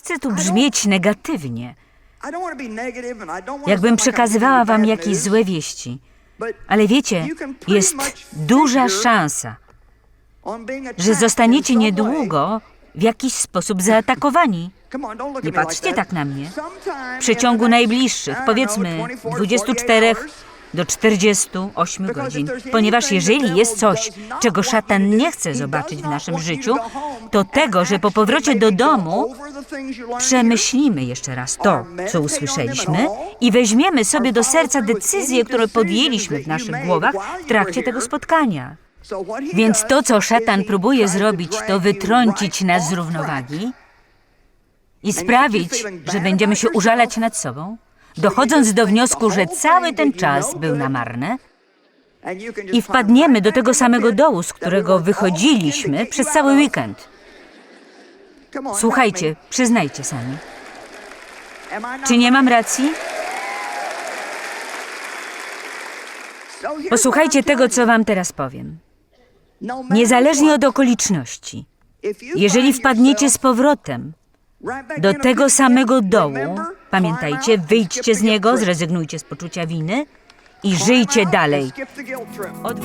Chcę tu brzmieć negatywnie, jakbym przekazywała wam jakieś złe wieści. Ale wiecie, jest duża szansa, że zostaniecie niedługo w jakiś sposób zaatakowani. Nie patrzcie tak na mnie. W przeciągu najbliższych, powiedzmy 24 do 48 godzin, ponieważ jeżeli jest coś, czego szatan nie chce zobaczyć w naszym życiu, to tego, że po powrocie do domu przemyślimy jeszcze raz to, co usłyszeliśmy i weźmiemy sobie do serca decyzję, którą podjęliśmy w naszych głowach w trakcie tego spotkania. Więc to, co szatan próbuje zrobić, to wytrącić nas z równowagi i sprawić, że będziemy się użalać nad sobą, dochodząc do wniosku, że cały ten czas był na marne i wpadniemy do tego samego dołu, z którego wychodziliśmy przez cały weekend. Słuchajcie, przyznajcie sami. Czy nie mam racji? Posłuchajcie tego, co wam teraz powiem. Niezależnie od okoliczności, jeżeli wpadniecie z powrotem do tego samego dołu, pamiętajcie, wyjdźcie z niego, zrezygnujcie z poczucia winy i żyjcie dalej. Od...